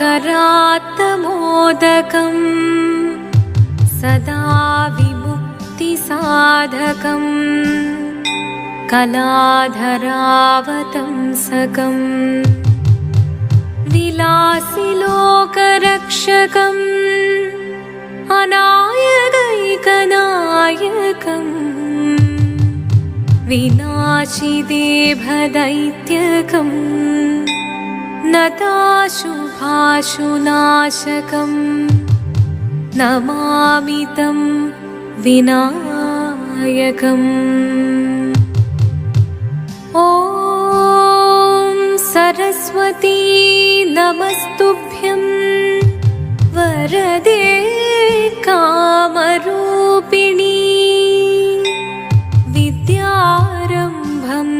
मुदाकरात्तमोदकम् सदा विमुक्तिसाधकम् कलाधरावतंसकम् विलासिलोकरक्षकम् अनायकैकनायकम्। विनाशिदेभदैत्यकम् नताशुभाशुनाशकम् नमामि तं विनायकम्। ॐ सरस्वती नमस्तुभ्यं वरदे कामरूपिणी। विद्यारम्भं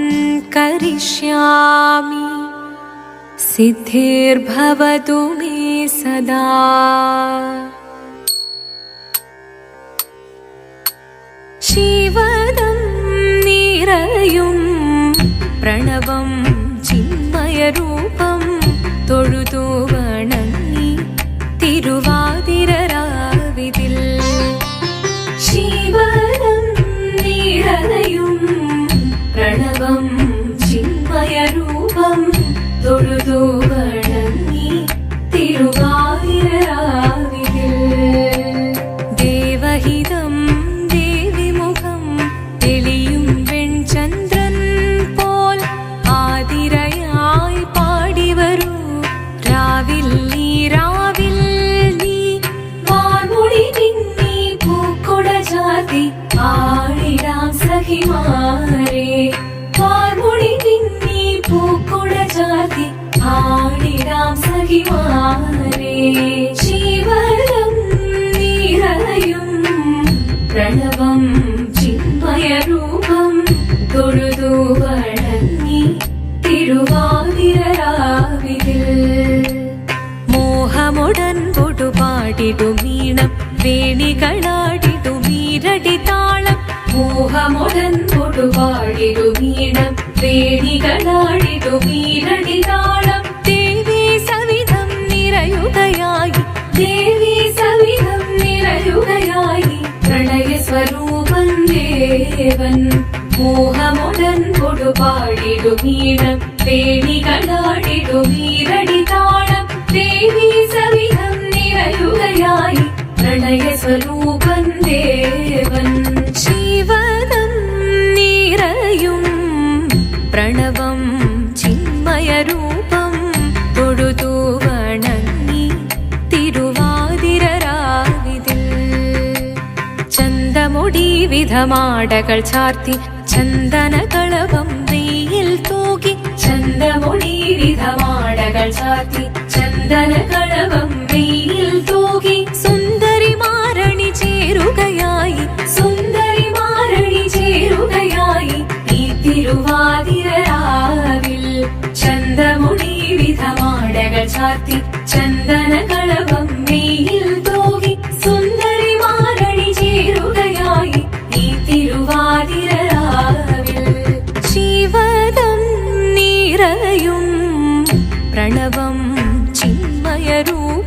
करिष्यामि सिद्धिर्भवतु मे सदा शिवदं निरयुं प्रणवं चिन्मयरूपं तोळुतो ഈരടി താളം മോഹമുടൻ പൊടുപാടിടും ഈണം വേണികളാടിടും ഈരടി താളം ദേവി സവിധം നിറയുകയായി ദേവി സവിധം നിറയുകയായി പ്രണയ സ്വരൂപൻ ദേവൻ മോഹമുടൻ കൊടുപാടിടുമീണം വേണികളാടിടുമീരടി താളം ദേവി സവിധം നിറയുകയായി പ്രണയ സ്വരൂപൻ ദേവൻ വിധമാടകൾ ചാർത്തി ചന്ദനകളവം വെയിൽ തൂകി ചന്ദമൊഴി വിധമാടകൾ ചാർത്തി ചന്ദനകളവം വെയിൽ തൂകി സുന്ദരി മാരണി ചേരുകയായി സുന്ദരി മാരണി ചേരുകയായി ഈ തിരുവാതിരാവിൽ ചന്ദമൊഴി വിധമാടകൾ ചാർത്തി ചന്ദനകളവം प्रणवं चिन्मयरू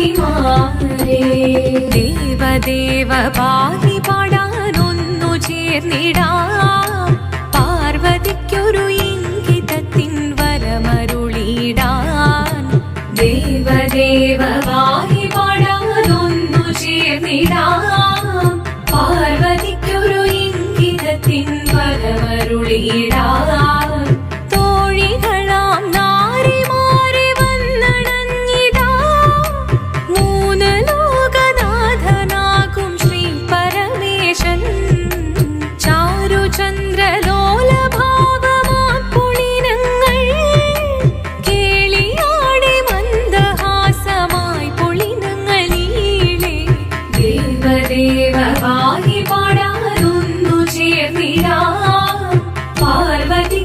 സഖിമാരെ ദേവദേവ പാടി പാടാനൊന്നു ചേർന്നിടാം.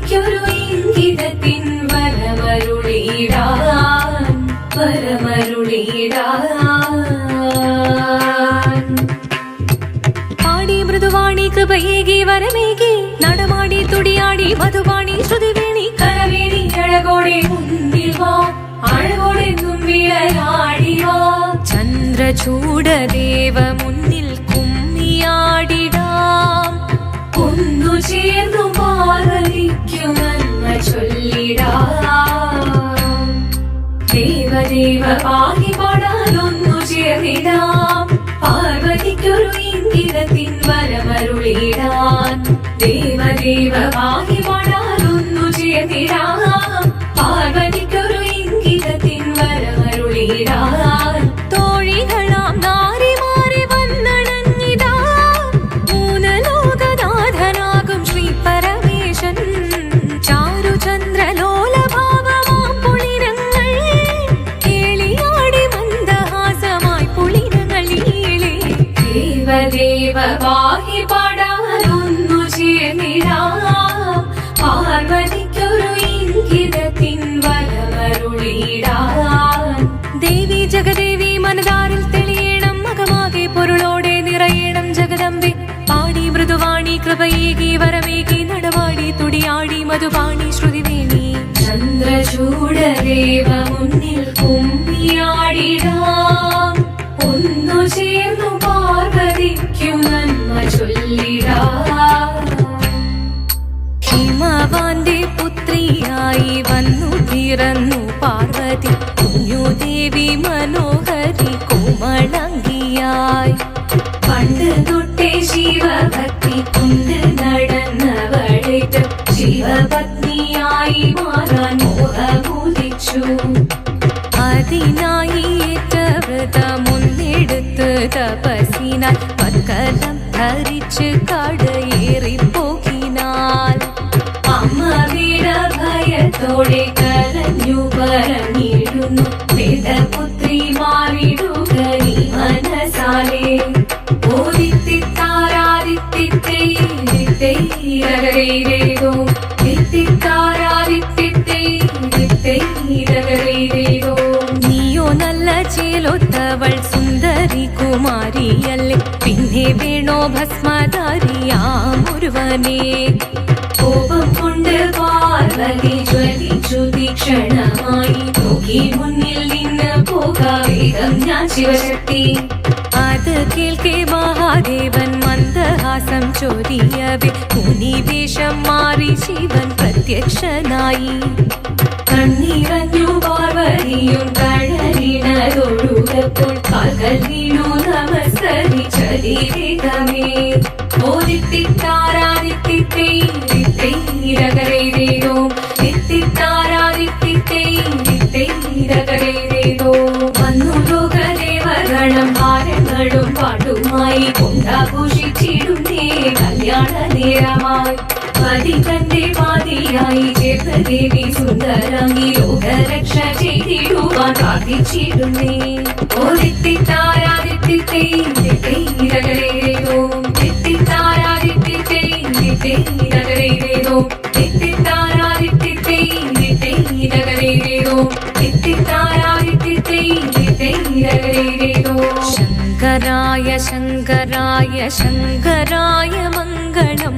എനിക്കൊരു ഇംഗിതത്തിൻ വരമരുളിടാൻ പാടി മൃദുവാണി കൃപയേകി വരമേകി നടമാടി തുടിയാടി മധുവാണി ശ്രുതിവേണി കരവേണി അഴകോടെ അഴകോടെ ചന്ദ്രചൂട ദേവമുൻ ഒന്നു ചേർന്നു ചൊല്ലിടാം. ദേവദേവ പാഹി പാടാനൊന്നു ചേർന്നിടാം. പാർവതിക്കൊരു ഇംഗിതത്തിൻ വരമരുളിടാൻ. ദേവദേവ പാഹി പാടാനൊന്നു ചേർന്നിടാം. ദേവദേവ വാഹി പാടാനൊന്നു ചേർന്നിടാം. പാർവതിക്കൊരു ഇംഗിതത്തിൻ ദേവി ജഗദേവി മനതാരിൽ തെളിയണം മകമാകെ പൊരുളോടെ നിറയണം ജഗദമ്പി പാടി മൃദുവാണി കൃപയേകി വരമേകി നടവാടി തുടിയാടി മധുവാണി ശ്രുതിവേണി. ചന്ദ്രചൂടദേവ മുന്നിൽ കുമ്മിയാടിടാം. ഒന്നു ചേർന്നു ശിവഭക്തി കൊണ്ട് നടന്നവളേറ്റ് ശിവപത്നിയായി മാറാൻ മോഹമുദിച്ചു അതിനായി ഏറ്റവൃത മുന്നെടുത്ത് തപസിനാൽ മക്കലം ധരിച്ച് കടയേറിപ്പോകിനാൽ അമ്മ വീട ഭയത്തോടെ കലഞ്ഞു പറഞ്ഞിടുന്നു വേദപുത്രി ചേലൊത്തവൾ സുന്ദരി കുമാരിയല്ലേ. പിന്നെ വേണോ ഭസ്മധാരിയാമുരുവനെ കോപം കൊണ്ട് പാർവതി ജ്വലിച്ചു തീക്ഷണമായി. നോക്കി മുന്നിൽ നിന്ന് പോകാവേഗം ഞാൻ ശിവശക്തി. അത് കേൾക്കെ മഹാദേവൻ മന്ദഹാസം ചൊരിയവേ മുനിവേഷം മാറി ശിവൻ പ്രത്യക്ഷനായി. കണ്ണീരഞ്ഞു പാർവതിയും കഴലിനതൊഴുകപ്പോൾ കാൽകൾ വീണു നമസ്കരിച്ചതിരേകമേ ഓദിത്തിത്താരാദിത്തിത്തേരകരേരേതോ തിത്തിത്താരാദിത്തിത്തേരകരേരേതോ വന്നു ലോകദേവഗണം ഭാരങ്ങളും പാട്ടുമായി കൊണ്ടാഘോഷിച്ചിടുന്നേ കല്യാണ നേരമായി പതി തന്റെ പാതിയായി ചേർന്നദേവി സുന്ദരമി ലോകരക്ഷ ചെയ്തിടുവാൻ പ്രാർത്ഥിച്ചിടുന്നേ ഓദിത്തിത്താരാദിത്തിത്തേരകരേരേതോ തിത്തിത്താരാദിത്തിത്തേരകരേരേതോ തിത്തിത്താരാദിത്തിത്തേരകരേരേതോ തിത്തിത്താരാദിത്തിത്തേരകരേരേതോ ശങ്കരായ ശങ്കരായ ശങ്കരായ മംഗളം.